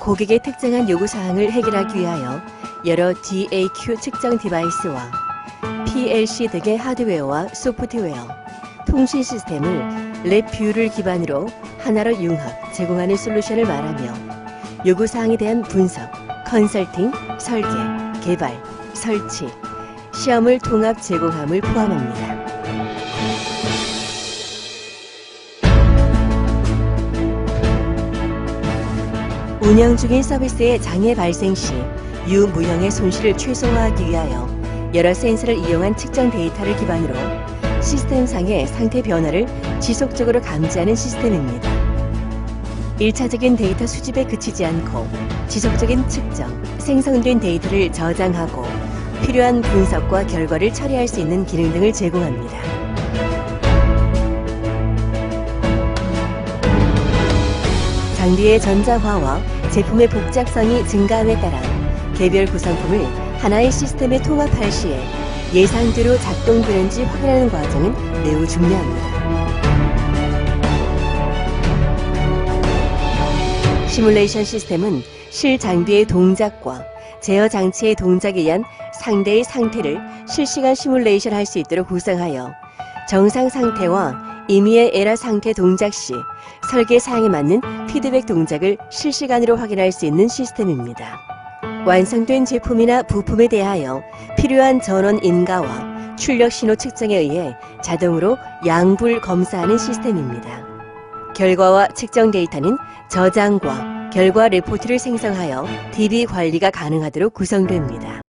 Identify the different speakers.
Speaker 1: 고객의 특정한 요구사항을 해결하기 위하여 여러 DAQ 측정 디바이스와 PLC 등의 하드웨어와 소프트웨어, 통신 시스템을 랩뷰를 기반으로 하나로 융합, 제공하는 솔루션을 말하며 요구사항에 대한 분석, 컨설팅, 설계, 개발, 설치, 시험을 통합 제공함을 포함합니다. 운영 중인 서비스의 장애 발생 시 유무형의 손실을 최소화하기 위하여 여러 센서를 이용한 측정 데이터를 기반으로 시스템상의 상태 변화를 지속적으로 감지하는 시스템입니다. 1차적인 데이터 수집에 그치지 않고 지속적인 측정, 생성된 데이터를 저장하고 필요한 분석과 결과를 처리할 수 있는 기능 등을 제공합니다. 장비의 전자화와 제품의 복잡성이 증가함에 따라 개별 구성품을 하나의 시스템에 통합할 시에 예상대로 작동되는지 확인하는 과정은 매우 중요합니다. 시뮬레이션 시스템은 실 장비의 동작과 제어 장치의 동작에 의한 상대의 상태를 실시간 시뮬레이션 할 수 있도록 구성하여 정상 상태와 임의의 에러 상태 동작 시 설계 사항에 맞는 피드백 동작을 실시간으로 확인할 수 있는 시스템입니다. 완성된 제품이나 부품에 대하여 필요한 전원 인가와 출력 신호 측정에 의해 자동으로 양불 검사하는 시스템입니다. 결과와 측정 데이터는 저장과 결과 레포트를 생성하여 DB 관리가 가능하도록 구성됩니다.